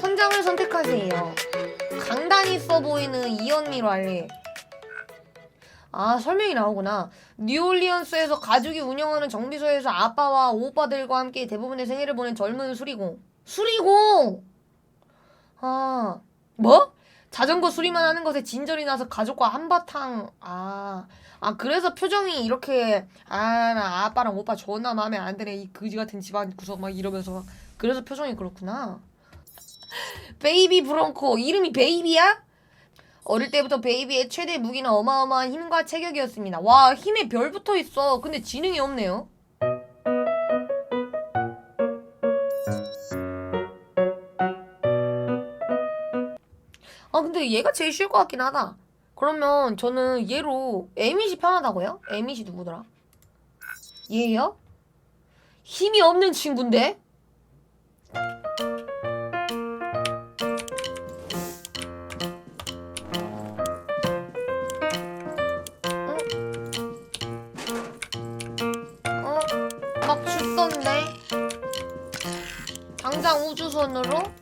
선장을 선택하세요. 강단 있어 보이는 이 언니로 할래. 아 설명이 나오구나. 뉴올리언스에서 가족이 운영하는 정비소에서 아빠와 오빠들과 함께 대부분의 생애를 보낸 젊은 수리공. 수리공. 아 뭐? 자전거 수리만 하는 것에 진절이 나서 가족과 한바탕 아. 아 그래서 표정이 이렇게 아 나 아빠랑 오빠 존나 마음에 안 드네 이 그지 같은 집안 구석 막 이러면서 막 그래서 표정이 그렇구나. 베이비 브론코 이름이 베이비야? 어릴 때부터 베이비의 최대 무기는 어마어마한 힘과 체격이었습니다. 와 힘에 별 붙어 있어. 근데 지능이 없네요. 근데 얘가 제일 쉬울 것 같긴 하다. 그러면 저는 얘로 에밋이 편하다고요? 에밋이 누구더라? 얘요? 힘이 없는 친구인데? 어? 막 죽던데? 당장 우주선으로?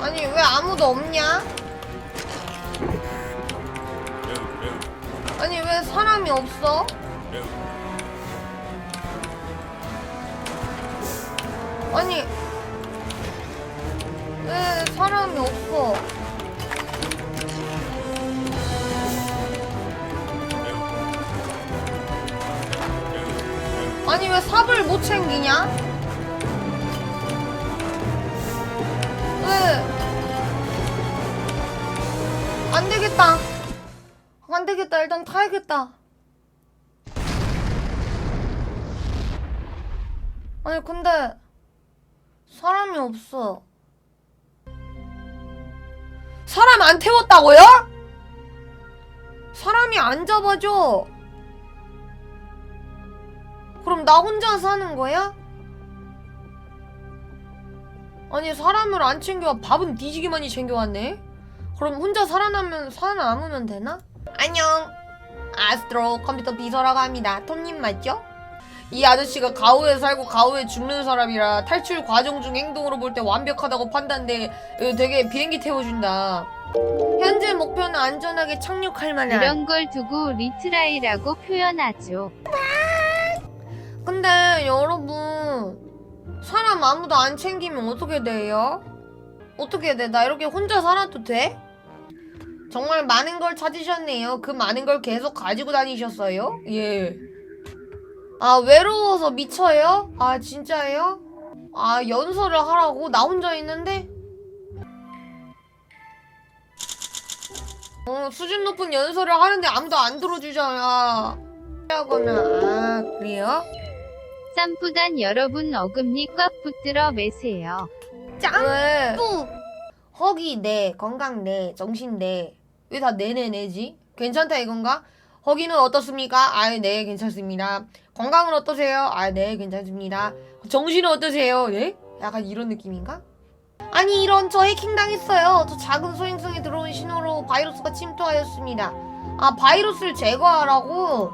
아니 왜 아무도 없냐? 아니 왜 사람이 없어? 아니 왜 사람이 없어? 아니 왜 삽을 못 챙기냐? 왜? 안 되겠다. 안 되겠다. 일단 타야겠다. 아니 근데 사람이 없어. 사람 안 태웠다고요? 사람이 안 잡아줘. 그럼 나 혼자 사는 거야? 아니 사람을 안 챙겨 밥은 뒤지게 많이 챙겨왔네. 그럼 혼자 살아남으면 살아남으면 되나? 안녕. 아스트로 컴퓨터 비서라고 합니다. 톰님 맞죠? 이 아저씨가 가오에 살고 가오에 죽는 사람이라 탈출 과정 중 행동으로 볼 때 완벽하다고 판단돼 어, 되게 비행기 태워준다. 현재 목표는 안전하게 착륙할 만한. 이런 걸 두고 리트라이라고 표현하죠. 근데 여러분 사람 아무도 안 챙기면 어떻게 돼요? 어떻게 돼? 나 이렇게 혼자 살아도 돼? 정말 많은 걸 찾으셨네요. 그 많은 걸 계속 가지고 다니셨어요? 예. 아 외로워서 미쳐요? 아 진짜예요? 아 연설을 하라고? 나 혼자 있는데? 어 수준 높은 연설을 하는데 아무도 안 들어주잖아. 하거나 아 그래요? 쌈부단 여러분 어금니 꽉 붙들어 매세요. 짱! 또 허기 네, 건강 네, 정신 네. 왜다 네네 네지? 괜찮다 이건가? 허기는 어떻습니까? 아, 네, 괜찮습니다. 건강은 어떠세요? 아, 네, 괜찮습니다. 정신은 어떠세요? 네? 약간 이런 느낌인가? 아니, 이런 저 해킹당했어요. 저 작은 소행성에 들어온 신호로 바이러스가 침투하였습니다. 아, 바이러스를 제거하라고?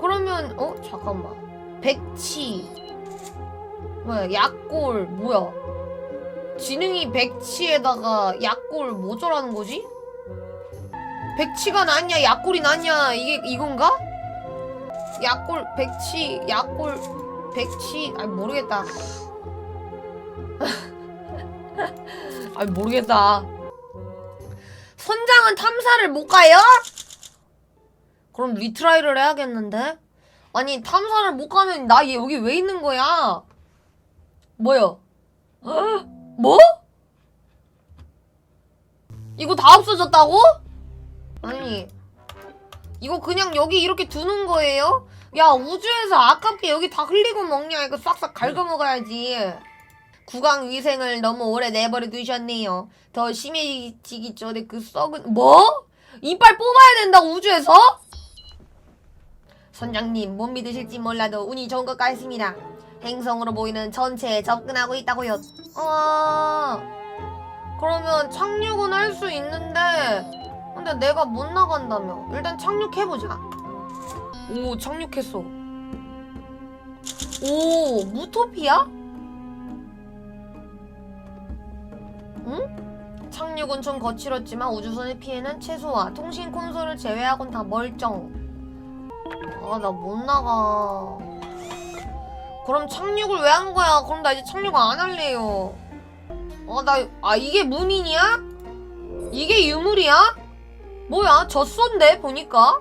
그러면, 어? 잠깐만. 백치. 뭐야, 약골, 뭐야. 지능이 백치에다가 약골 모자라는 거지? 백치가 낫냐 약골이 낫냐 이게 이건가? 약골 백치 약골 백치 아 모르겠다 아 모르겠다 선장은 탐사를 못 가요? 그럼 리트라이를 해야겠는데 아니 탐사를 못 가면 나얘 여기 왜 있는 거야 뭐야 헉? 뭐? 이거 다 없어졌다고? 아니 이거 그냥 여기 이렇게 두는 거예요? 야 우주에서 아깝게 여기 다 흘리고 먹냐 이거 싹싹 갉아 먹어야지 구강 위생을 너무 오래 내버려 두셨네요 더 심해지기 전에 그 썩은 뭐? 이빨 뽑아야 된다고 우주에서? 선장님 못 믿으실지 몰라도 운이 좋은 것 같습니다. 행성으로 보이는 전체에 접근하고 있다고요. 아 그러면 착륙은 할 수 있는데 근데 내가 못 나간다며 일단 착륙해보자. 오 착륙했어. 오 무토피아? 응? 착륙은 좀 거칠었지만 우주선의 피해는 최소화. 통신 콘솔을 제외하곤 다 멀쩡. 아, 나 못 나가. 그럼 착륙을 왜 한 거야? 그럼 나 이제 착륙 안 할래요. 아, 나, 아, 이게 무민이야? 이게 유물이야? 뭐야? 젖소인데, 보니까?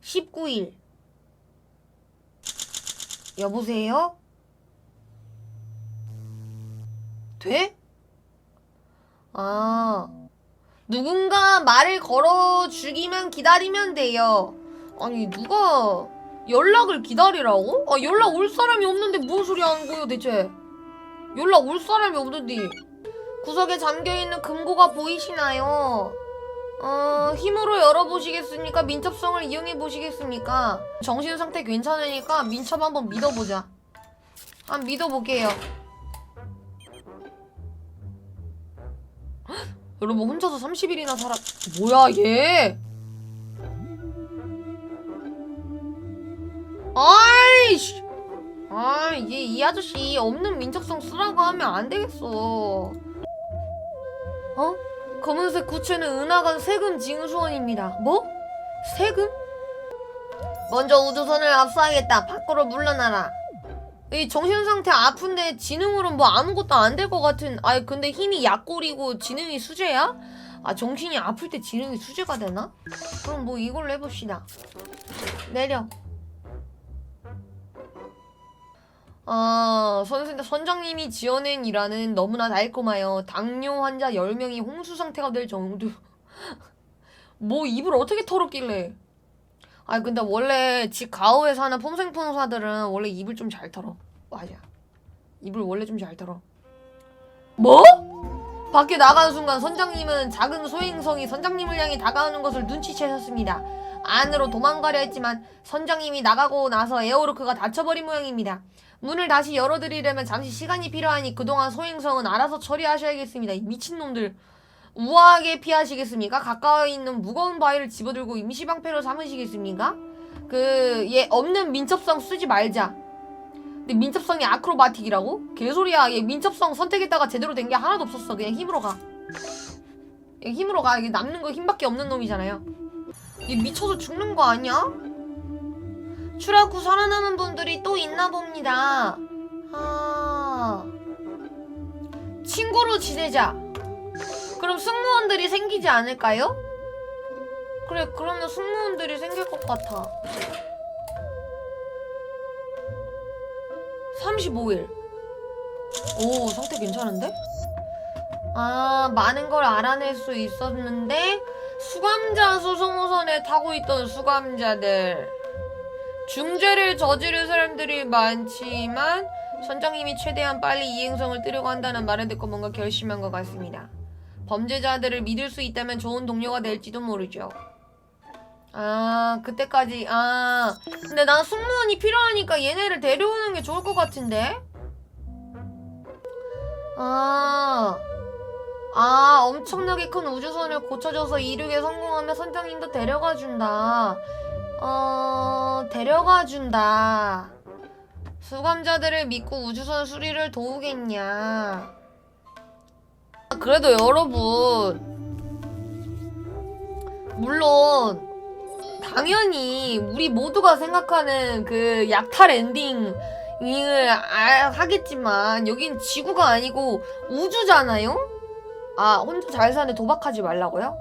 19일. 여보세요? 돼? 아, 누군가 말을 걸어주기만 기다리면 돼요. 아니, 누가 연락을 기다리라고? 아, 연락 올 사람이 없는데 무슨 소리 하는 거예요, 대체? 연락 올 사람이 없는데. 구석에 잠겨있는 금고가 보이시나요? 어, 힘으로 열어보시겠습니까? 민첩성을 이용해보시겠습니까? 정신 상태 괜찮으니까 민첩 한번 믿어보자. 한번 믿어볼게요. 여러분 혼자서 30일이나 살아 뭐야 얘 아이씨 아얘 이 아저씨 없는 민첩성 쓰라고 하면 안 되겠어 어? 검은색 구체는 은하간 세금 징수원입니다 뭐? 세금? 먼저 우주선을 압수하겠다 밖으로 물러나라 이 정신 상태 아픈데 지능으로는 뭐 아무것도 안 될 것 같은 아니 근데 힘이 약골이고 지능이 수제야? 아 정신이 아플 때 지능이 수제가 되나? 그럼 뭐 이걸로 해봅시다 내려 아 선생 선장님이 지어낸 일화는 너무나 달콤하여 당뇨 환자 10명이 홍수 상태가 될 정도 뭐 입을 어떻게 털었길래 아 근데 원래 집 가오에 사는 폼생풍사들은 원래 입을 좀 잘 털어. 맞아. 입을 원래 좀 잘 털어. 뭐? 밖에 나가는 순간 선장님은 작은 소행성이 선장님을 향해 다가오는 것을 눈치채셨습니다. 안으로 도망가려 했지만 선장님이 나가고 나서 에어로크가 닫혀버린 모양입니다. 문을 다시 열어드리려면 잠시 시간이 필요하니 그동안 소행성은 알아서 처리하셔야겠습니다. 이 미친놈들. 우아하게 피하시겠습니까? 가까이 있는 무거운 바위를 집어들고 임시방패로 삼으시겠습니까? 그, 얘 없는 민첩성 쓰지 말자. 근데 민첩성이 아크로바틱이라고? 개소리야. 얘 민첩성 선택했다가 제대로 된 게 하나도 없었어. 그냥 힘으로 가. 얘 힘으로 가. 이게 남는 거 힘밖에 없는 놈이잖아요. 얘 미쳐서 죽는 거 아니야? 추락 후 살아남은 분들이 또 있나 봅니다. 아. 친구로 지내자. 그럼 승무원들이 생기지 않을까요? 그래, 그러면 승무원들이 생길 것 같아. 35일. 오, 상태 괜찮은데? 아, 많은 걸 알아낼 수 있었는데, 수감자 수송호선에 타고 있던 수감자들. 중죄를 저지른 사람들이 많지만, 선장님이 최대한 빨리 이행성을 뜨려고 한다는 말을 듣고 뭔가 결심한 것 같습니다. 범죄자들을 믿을 수 있다면 좋은 동료가 될지도 모르죠. 아, 그때까지, 아. 근데 난 승무원이 필요하니까 얘네를 데려오는 게 좋을 것 같은데? 아. 아, 엄청나게 큰 우주선을 고쳐줘서 이륙에 성공하면 선장님도 데려가 준다. 어, 데려가 준다. 수감자들을 믿고 우주선 수리를 도우겠냐. 그래도 여러분 물론 당연히 우리 모두가 생각하는 그 약탈 엔딩을 아- 하겠지만 여긴 지구가 아니고 우주잖아요? 아 혼자 잘 사는데 도박하지 말라고요?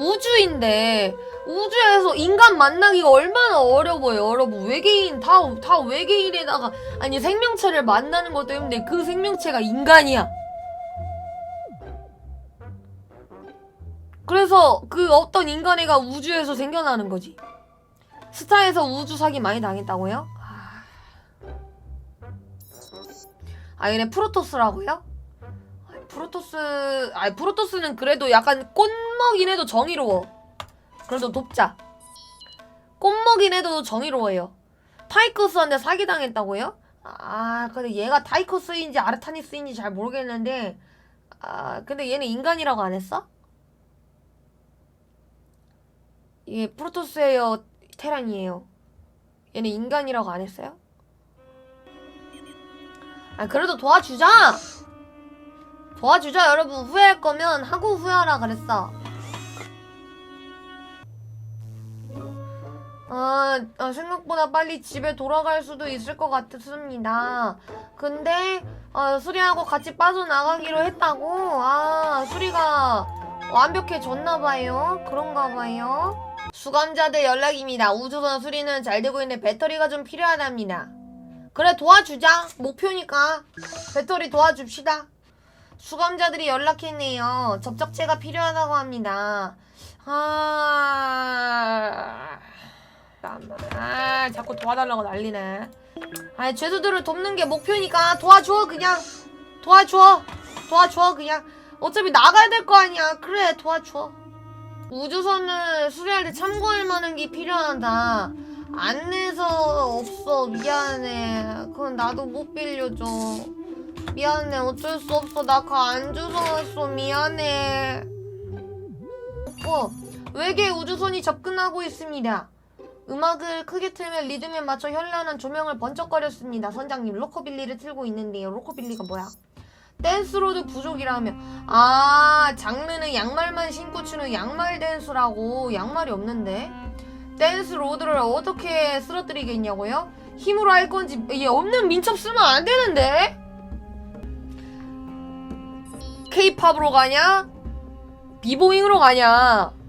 우주인데 우주에서 인간 만나기가 얼마나 어려워요 여러분 외계인 다, 다 외계인에다가 아니 생명체를 만나는 것 때문에 그 생명체가 인간이야 그래서 그 어떤 인간애가 우주에서 생겨나는 거지 스타에서 우주 사기 많이 당했다고요? 아, 아 얘네 프로토스라고요? 아, 프로토스 아니 프로토스는 그래도 약간 꽃먹인 해도 정의로워. 그래도 돕자. 꽃먹인 해도 정의로워요. 타이커스한테 사기당했다고요? 아 근데 얘가 타이커스인지 아르타니스인지 잘 모르겠는데 아 근데 얘는 인간이라고 안 했어? 이게 프로토스예요 테란이에요. 얘는 인간이라고 안 했어요? 아 그래도 도와주자! 도와주자 여러분. 후회할 거면 하고 후회하라 그랬어 아, 아, 생각보다 빨리 집에 돌아갈 수도 있을 것 같습니다. 근데 아, 수리하고 같이 빠져나가기로 했다고? 아 수리가 완벽해졌나봐요. 그런가봐요. 수감자들 연락입니다. 우주선 수리는 잘 되고 있는데 배터리가 좀 필요하답니다. 그래 도와주자. 목표니까. 배터리 도와줍시다. 수감자들이 연락했네요. 접착제가 필요하다고 합니다. 아... 잠깐만. 아 자꾸 도와달라고 난리네. 아니 죄수들을 돕는 게 목표니까 도와줘 그냥. 도와줘. 도와줘 그냥. 어차피 나가야 될 거 아니야. 그래 도와줘. 우주선을 수리할 때 참고할 만한 게 필요하다. 안내서 없어. 미안해. 그건 나도 못 빌려줘. 미안해. 어쩔 수 없어. 나 그거 안 주워왔어. 미안해. 어 외계 우주선이 접근하고 있습니다 음악을 크게 틀면 리듬에 맞춰 현란한 조명을 번쩍거렸습니다. 선장님 로커빌리를 틀고 있는데요. 로커빌리가 뭐야? 댄스로드 부족이라며. 아 장르는 양말만 신고 추는 양말 댄스라고. 양말이 없는데. 댄스 로드를 어떻게 쓰러뜨리겠냐고요? 힘으로 할 건지 얘 없는 민첩 쓰면 안 되는데. 케이팝으로 가냐? 비보잉으로 가냐?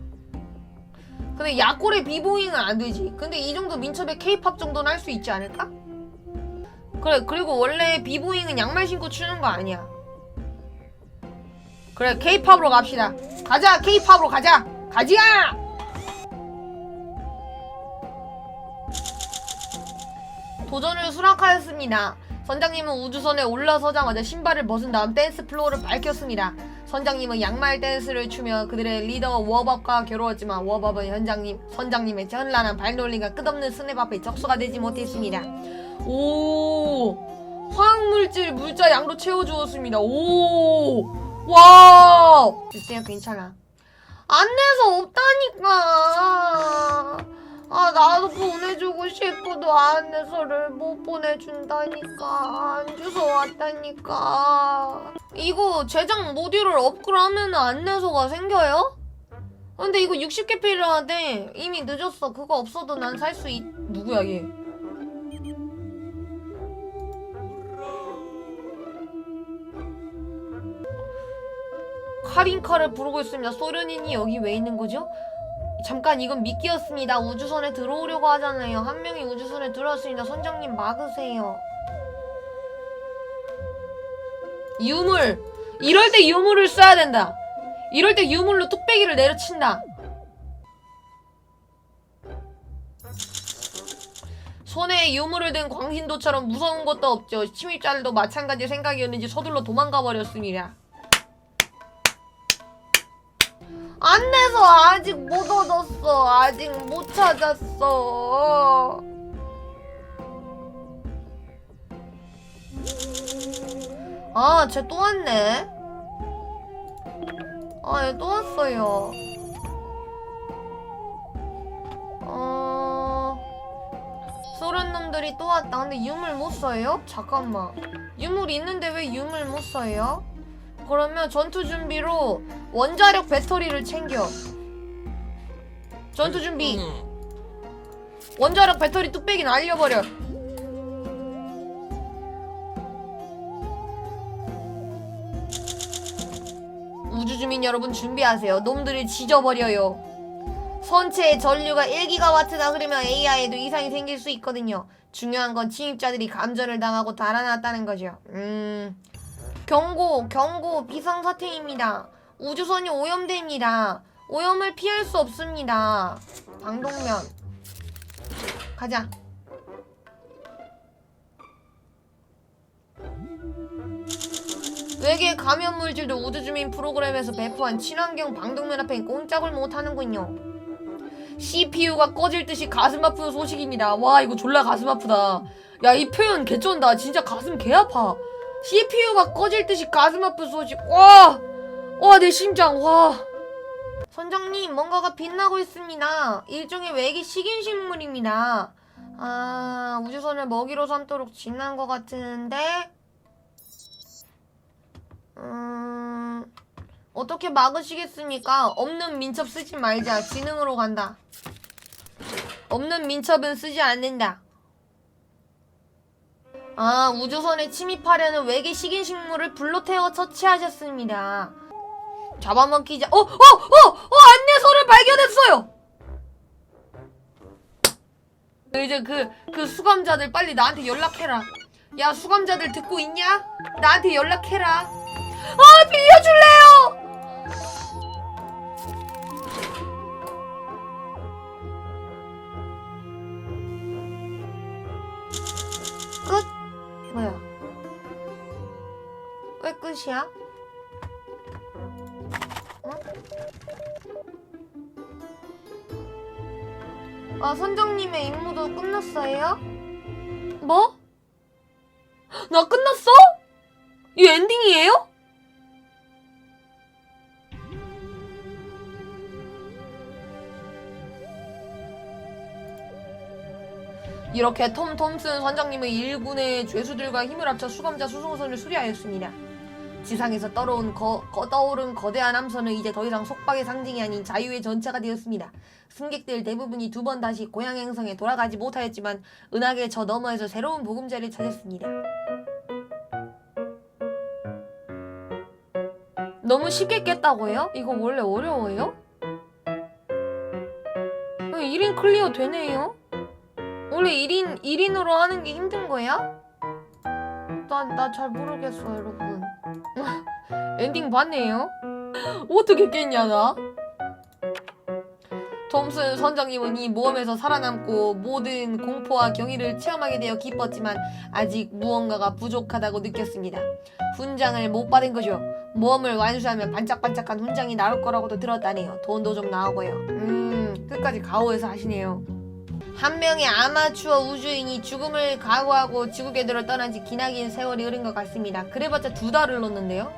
근데 야골의 비보잉은 안 되지. 근데 이 정도 민첩의 케이팝 정도는 할 수 있지 않을까? 그래 그리고 원래 비보잉은 양말 신고 추는 거 아니야. 그래 케이팝으로 갑시다. 가자 케이팝으로 가자. 가지야. 도전을 수락하였습니다. 선장님은 우주선에 올라서자마자 신발을 벗은 다음 댄스 플로어를 밝혔습니다. 선장님은 양말 댄스를 추며 그들의 리더 워밥과 겨루었지만 워밥은 현장님, 선장님의 현란한 발놀림과 끝없는 스냅 앞에 적수가 되지 못했습니다. 오, 화학물질 물자 양도 채워주었습니다. 오, 와, 글쎄요 괜찮아. 안 내서 없다니까. 아 나도 보내주고 싶어도 안내서를 못 보내준다니까 안 주워 왔다니까 이거 제작 모듈을 업글하면 안내서가 생겨요? 근데 이거 60개 필요하대 이미 늦었어 그거 없어도 난 살 수 있... 누구야 얘 카린카를 부르고 있습니다 소련인이 여기 왜 있는 거죠? 잠깐 이건 미끼였습니다. 우주선에 들어오려고 하잖아요. 한 명이 우주선에 들어왔습니다. 선장님 막으세요. 유물. 이럴 때 유물을 써야 된다. 이럴 때 유물로 뚝배기를 내려친다. 손에 유물을 든 광신도처럼 무서운 것도 없죠. 침입자들도 마찬가지 생각이었는지 서둘러 도망가 버렸습니다. 안내서 아직 못 얻었어. 아직 못 찾았어. 아, 쟤 또 왔네. 아, 얘 또 왔어요. 어... 소련 놈들이 또 왔다. 근데 유물 못 써요? 잠깐만. 유물 있는데 왜 유물 못 써요? 그러면 전투 준비로 원자력 배터리를 챙겨. 전투 준비. 원자력 배터리 뚝배기 날려버려. 주 주민 여러분 준비하세요. 놈들을 지져버려요. 선체의 전류가 1기가와트나 흐르면 AI에도 이상이 생길 수 있거든요. 중요한 건 침입자들이 감전을 당하고 달아났다는 거죠. 음. 경고, 경고, 비상사태입니다. 우주선이 오염됩니다. 오염을 피할 수 없습니다. 방독면. 가자. 외계 감염 물질도 우주 주민 프로그램에서 배포한 친환경 방독면 앞엔 꼼짝을 못하는군요. CPU가 꺼질 듯이 가슴 아픈 소식입니다. 와 이거 졸라 가슴 아프다. 야 이 표현 개쩐다. 진짜 가슴 개 아파. CPU가 꺼질 듯이 가슴 아픈 소식. 와, 와 내 심장 와. 선장님 뭔가가 빛나고 있습니다. 일종의 외계 식인식물입니다. 아 우주선을 먹이로 삼도록 지난 것 같은데. 음 어떻게 막으시겠습니까? 없는 민첩 쓰지 말자. 지능으로 간다. 없는 민첩은 쓰지 않는다. 아, 우주선에 침입하려는 외계 식인 식물을 불로 태워 처치하셨습니다. 잡아먹히자. 어, 어, 어, 어, 안내서를 발견했어요. 이제 그, 그 수감자들 빨리 나한테 연락해라. 야, 수감자들 듣고 있냐? 나한테 연락해라. 아, 빌려줄래요? 끝? 뭐야? 왜 끝이야? 어? 아, 선장님의 임무도 끝났어요? 뭐? 나 끝났어? 이 엔딩이에요? 이렇게 톰 톰슨 선장님의 일군의 죄수들과 힘을 합쳐 수감자 수송선을 수리하였습니다. 지상에서 떠오른 거, 거- 떠오른 거대한 함선은 이제 더 이상 속박의 상징이 아닌 자유의 전차가 되었습니다. 승객들 대부분이 두 번 다시 고향 행성에 돌아가지 못하였지만 은하계 저 너머에서 새로운 보금자리를 찾았습니다. 너무 쉽게 깼다고요? 이거 원래 어려워요? 1인 클리어 되네요? 원래 1인, 1인으로 하는 게 힘든 거야? 나, 나 잘 모르겠어, 여러분. 엔딩 봤네요? 어떻게 깼냐, 나? 톰슨 선장님은 이 모험에서 살아남고 모든 공포와 경이를 체험하게 되어 기뻤지만 아직 무언가가 부족하다고 느꼈습니다. 훈장을 못 받은 거죠. 모험을 완수하면 반짝반짝한 훈장이 나올 거라고도 들었다네요. 돈도 좀 나오고요. 음, 끝까지 가오에서 하시네요. 한 명의 아마추어 우주인이 죽음을 각오하고 지구 궤도를 떠난 지 기나긴 세월이 흐른 것 같습니다. 그래봤자 두 달을 흘렀는데요?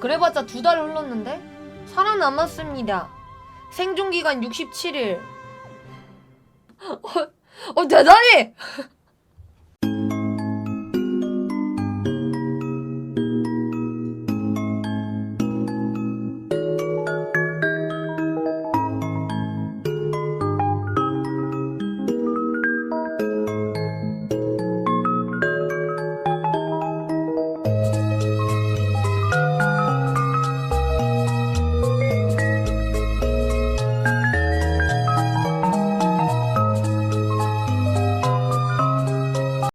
그래봤자 두 달을 흘렀는데? 살아남았습니다. 생존기간 67일. 어, 어, 대단해!